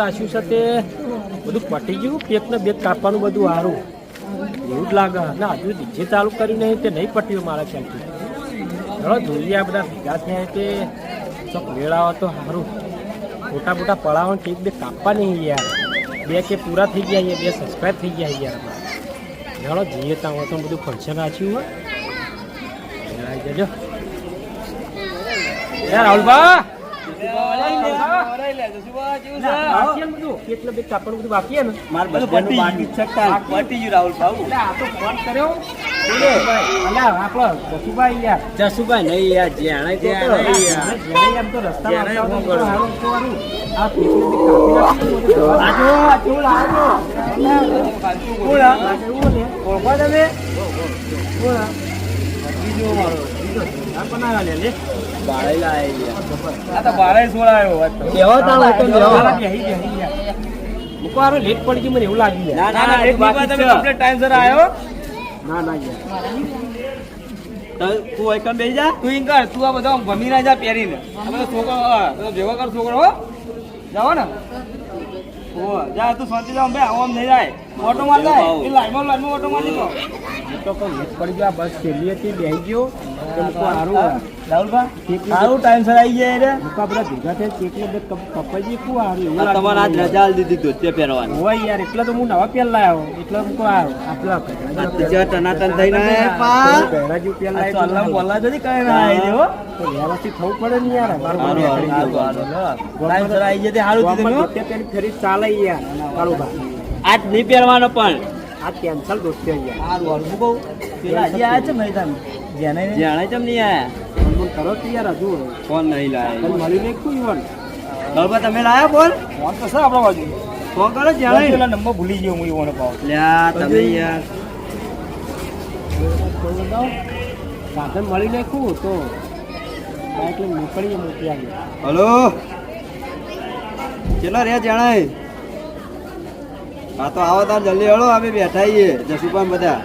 રાખ્યું છે તે બધું પટી ગયું. પેકને બેક કાપવાનું બધું સારું એવું જ લાગે. ના હજુ જે ચાલુ કર્યું નહીં તે નહીં પટ્યું મારા ખ્યાલથી. ચલો, જોઈએ આ બધા ભેગા થયા તે ચોક મેળાવો તો સારું મોટા મોટા પડાવો ને ટેક બે કાપવા નહીં યાર. બે કે પૂરા થઈ ગયા યાર બે સબસ્ક્રાઈબ થઈ ગયા યાર ચાલો, જોઈએ ત્યાં તો બધું ફંક્શન રાખ્યું હોય. જજો યાર રાહુલભા! જસુભાઈ નહીં યાર યાર જેને એમ તો રસ્તા તમે લેટ પડી મને એવું લાગ્યું. ના ના તમે ટાઈમ સર આવ્યો ના ના તું એક બેસી જા તું કર તું આ બધા ભમી ના જા પહેરીને છોકરો ભેગો કર છોકરો જાઓ ને ઓ જા તું શાંતિ જા બે આમ નહીં જાય. ઓટો માર જાય એ લાઈનમાં લાઈનમાં ઓટો મારી દો તો કોઈ પડી ગયો બસ છેલ્લી હતી બેહી ગયો. તો સારું રાહુલભાઈ સારું ટાઈમ સર આવી જાય રે મૂકો બધા ભેગા થયા ચેકને બે કપાઈ શું આ તમારે આજ. રજા આલી દીધી ધોતિયા પહેરવાની. હોય યાર એટલે તો હું નવા પેલ લાવ્યો એટલે આ આપલા આ ટનાટન પા. પેલ આ તો અલ્લાહ બોલા ના આવી તો વ્યવસ્થિત થવું પડે ને યાર મારું ગયું. સર તે પેલી ફેરી ચાલે યાર. આજ નહીં પહેરવાનો પણ. આ કેન્સલ દોસ્તી યાર. હારું હારું હું કહું? પેલા હજી આયા છે મેદાન જેને જેને ચમ નહીં આયા? ફોન કરો યાર હજુ. ફોન નહીં લાયા. મળી નહીં કોઈ વન બરોબર તમે લાયા ફોન? ફોન તો સર આપણા બાજુ. ફોન કરો જણાય પેલા નંબર ભૂલી ગયો હું ઈવોનો પાવ લ્યા તમે યાર. સાધન મળી નાખ્યું તો. બાઇક લઈને નીકળીએ મૂકી આવી હલો? કેટલા રહ્યા જણાય? હા તો આવો તાર જલ્દી હળો અમે બેઠા છીએ. જશુપાન બધા.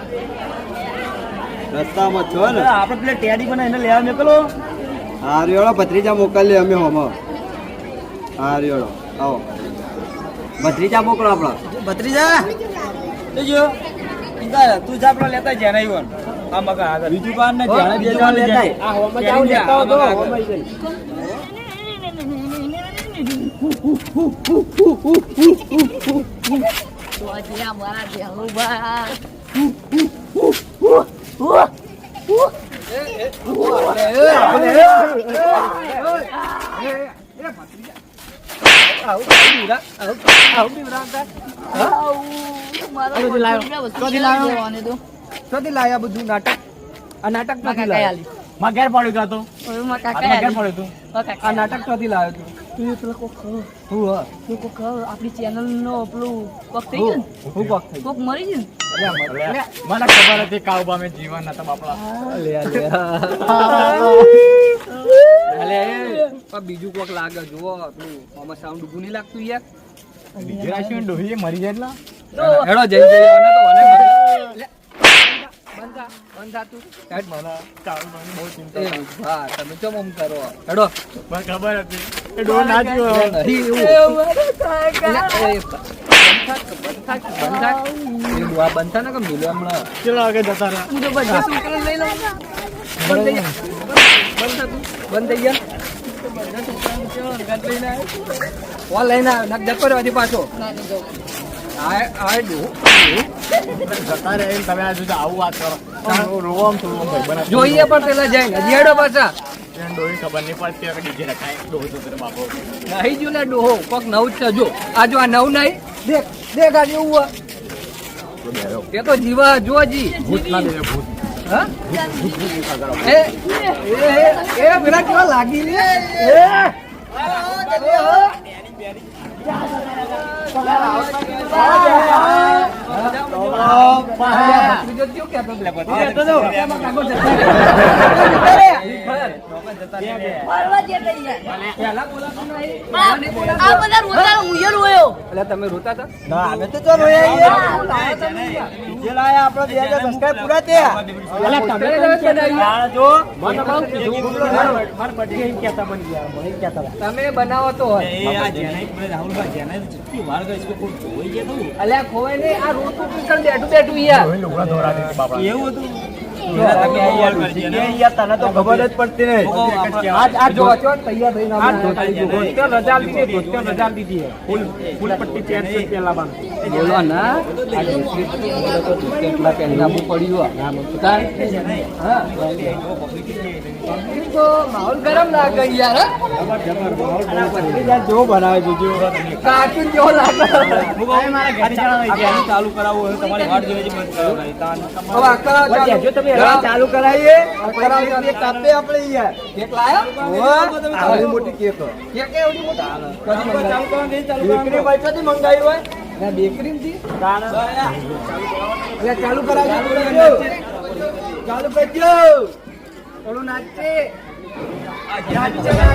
રસ્તામાં છો ને? આપણે પેલા ટેડી પણ એને લેવા મોકલો. હારિયોળો ભત્રીજા મોકલીએ અમે હોમ. હારિયોળો આવો. ભત્રીજા મોકલો આપણા. ભત્રીજા જો. તું જા આપણા લેતા જ્યાં આવ્યો આ મગા આગળ. બીજું પાન ને જ્યાં જે કાન લેતા આ હોમ જાવ લેતા હો તો હોમ જઈ. તો આજે અમારા બેહુબા મારો કદી લાવ્યો? વસ્તુ કદી લાવ્યો? દેવાને તો ક્યાંથી લાયા બધું નાટક આ નાટક નથી લાયા. ઘેર પડ્યું હતું તો. હવે મારા આ કાકાએ તો માં ઘેર પડ્યું તું. આ નાટક ક્યાંથી લાવ્યો તું? તું એ પેલા કોક હું હા. તું કોક. આપણી channel નો પેલું કોક થઈ ગયું હું કોક થઈ કોક મરી ગયું ને? મને ખબર હતી કાઉબા મેં જીવન નતા બાપડા. લે લે અલે પણ બીજું કોક લાગે જુઓ પેલું આમાં સાઉન્ડ ઊભું નહીં લાગતું યાર. બીજું રાખ્યું ડોહી મરી જાય એટલા? હેડો જઈ જઈ અને તો મને બંધા બંધ તું. હેડ મને કાઉબા બહુ ચિંતા હા તમે કેમ આમ કરો? હેડો. મને ખબર હતી. એ ડો નહીં એવું બંધ ને કે મિલો હમણાં? ચલો આગળ જતા રહ્યા હું તો બધા લઈ લઉં. બંધ થઈ ગયા. બંધ લઈને જતો રહેવાથી પાછો જોઈએ પણ પેલા જઈને હજી પાછા. ડોહી ખબર નહીં પડતી કે ડીજે રખાય ડોહો તો તેરે બાપો નહીં જો લે ડોહો કોક નવ જ છે. જો આ જો આ નવું નહીં દેખ દેખ આ જેવું તે તો જીવા જો જી. ભૂત ના દેવે ભૂત. હા? એ એ એ એ પેલા કેવા લાગી લે એ ફરવા તમે રોતા હતા અમે તો ચાલો આપણે બે હજાર સબસ્ક્રાઇબ પૂરા થયા તમે બનાવો તો? અલ્યા ખોવાય નહીં આ બેઠું બેઠું યાર એવું હતું તને તો ખબર જ પડતી નહીં આજ આ જો છો તૈયાર થઈને આ આપણે ધોતી આવ્યા. બોલો ના આ કેટલા પહેલા પડ્યું હા તો માહોલ ગરમ લાગે યાર જો બનાવે જોજો કાર્ટૂન જેવો લાગે ચાલુ કરાવવું હોય તમારી વાટ જોઈ બંધ કરાવવાની હવે આ કરાવો ચાલુ. જો તમે ચાલુ કરાવીએ કરાવો કાપે આપણે યાર કેક લાયો? આવડી મોટી કેક કેક એવડી મોટી? કદી મંગાવી? બેકરી પાસેથી મંગાવી હોય ના, બેકરીમાંથી? ચાલુ કરાવજો ચાલુ કરજો অরুণাচ্ছে যাচ্ছে না